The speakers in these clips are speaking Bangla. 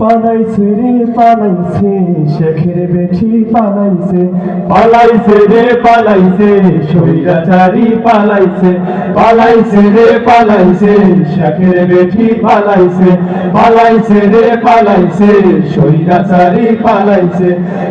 পালাইছে রে, পালাইছে। শেখের বেঠি পালাইছে পালাইছে রে, পালাইছে। সৈরাচারি পালাইছে পালাইছে রে, পালাইছে। শাখের বেঠি পালাইছে পালাইছে রে, পালাইছে। সৈরাচারি পালাইছে।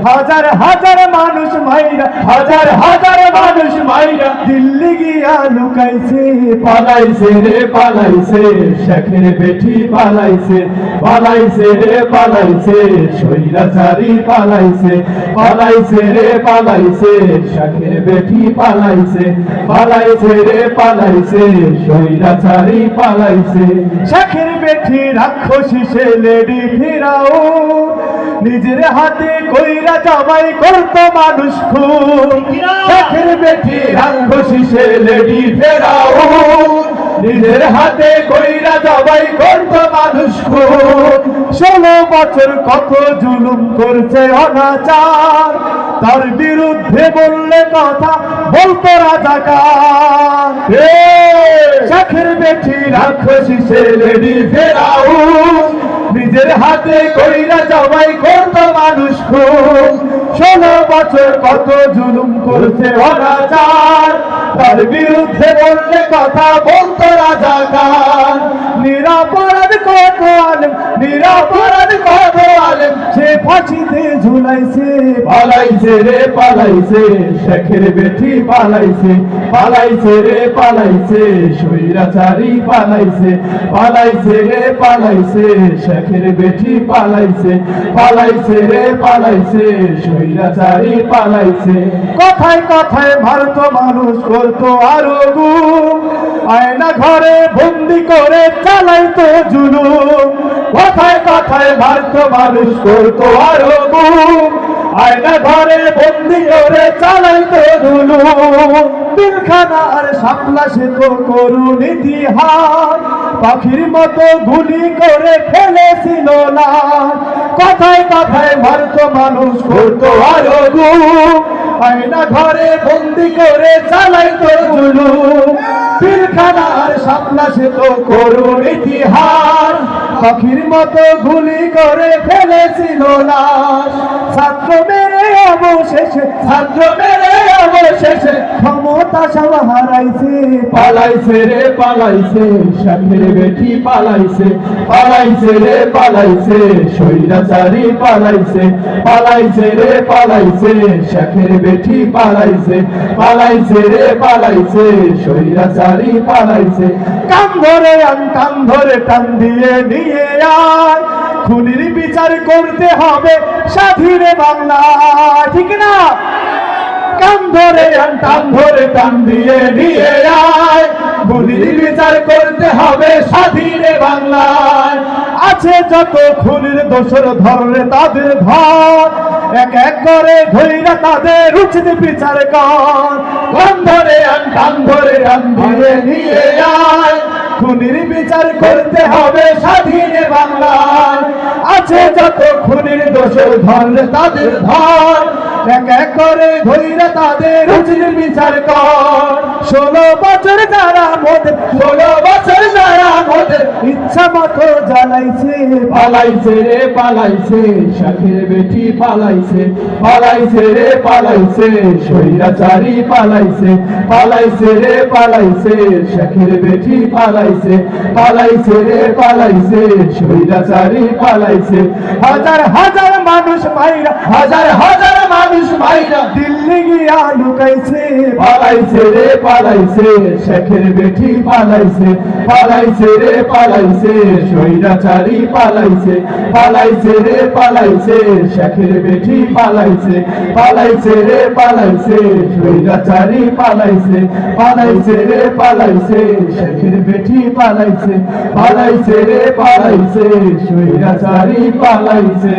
হাজার হাজার মানুষ মাইরা, হাজার হাজার মানুষ মাইরা দিল্লি গিয়া লুকাইছে। পালাইছে রে, পালাইছে। শাখের বেঠি পালাইছে পালাইছে রে পালাইছে সৈরাচারি পালাইছে পালাইছে রে পালাইছে শাখের বেঠি পালাইছে পালাইছে রে পালাইছে সৈরাচারি পালাইছে। শেখের বেঠি রাক্ষসী সে লেডি ফিরাও নিজের হাতে কইরা জামাই করতো মানুষ খুন। শাখের বেঠি রাক্ষসী সে লেডি ফেরাও নিজের হাতে কইরা জবাই করতো মানুষ ষোলো বছর কত জুলুম করছে অনাচার। তার বিরুদ্ধে বললে কথা, বলতো রাজাকার। শেখের বেঠি রাক্ষসী লেডি ফেরাও নিজের হাতে কইরা জবাই করতো মানুষ ষোলো বছর কত জুলুম করছে অনাচার। তার বিরুদ্ধে বললে কথা বলতো রাজাকার। নিরাপরাধ কত আলেম নিরাপরাধ কত আলেম। সে ফাঁসিতে ঝুলাইছে। পালাইছে রে পালাইছে। শেখের বেঠি পালাইছে। পালাইছে রে পালাইছে। সৈরাচারি পালাইছে। পালাইছে রে পালাইছে। শেখের বেঠি পালাইছে। পালাইছে রে পালাইছে। সৈরাচারি পালাইছে। কথায় কথায় ভারত মানুষ করতো আরও আয়না ঘরে বন্দি করে চালাইতো জুলুম। কথায় কথায় ভারত মানুষ করতো আরও আয়না ঘরে বন্দি করে চালাইতো জুলুম পিলখানা আর সাপলা সে তো করুন ইতিহাস পাখির মতো গুলি করে ফেলেছিল না কথায় কথায় ভারত মানুষ করতো আরও আয়না ঘরে, বন্দি করে চালাইতো জুলু পিলখানার সাপলা সে তো করুন ইতিহাস। পাখির মতো গুলি করে ফেলেছিল লাশ। ছাত্র মেরে অবশেষে, ছাত্র মেরে অবশেষে ক্ষমতা সব হারাইছে পালাইছে রে পালাইছে পালাইছে পালাইছে রে পালাইছে সৈরাচারি পালাইছে পালাইছে রে পালাইছে শেখের বেঠি পালাইছে পালাইছে রে পালাইছে সৈরাচারি পালাইছে। কান ধরে আন কান ধরে টান দিয়ে নিয়ে আয় খুনির বিচার করতে হবে স্বাধীনে বাংলা ঠিক না? কান ধরে টান ধরে টান দিয়ে নিয়ে আয়। খুনির বিচার করতে হবে স্বাধীনে বাংলায়। আছে যত খুনির দোষর ধরে তাদের ধর এক এক করে ধৈরা তাদের উচিত বিচার কর। কান ধরে টান ধরে টান দিয়ে নিয়ে আয়। খুনির বিচার করতে হবে স্বাধীনে বাংলায়। আছে যত খুনির দোষের ধরলে তাদের ধর এক এক করে ধৈরা তাদের বিচার কর। ষোলো বছর যারা ষোলো বছর যারা ইচ্ছা মতো জ্বালাইছে, পালাইছে রে, পালাইছে। বেটি পালাইছে পালাইছে রে, পালাইছে। সৈরাচারি পালাইছে পালাইছে রে, পালাইছে। বেটি পালাইছে পালাইছে রে, পালাইছে। সৈরাচারি পালাইছে। হাজার হাজার মানুষ মাইরা হাজার হাজার মানুষ মাইরা দিল্লি গিয়া লুকাইছে। পালাইছে রে পালাইছে। শেখের বেটি পালাইছে পালাইছে রে পালাইছে। সৈরাচারি পালাইছে পালাইছে রে পালাইছে। শেখের বেটি পালাইছে পালাইছে রে পালাইছে। সৈরাচারি পালাইছে পালাইছে রে পালাইছে। শেখের বেটি পালাইছে পালাইছে রে পালাইছে। সৈরাচারি পালাইছে।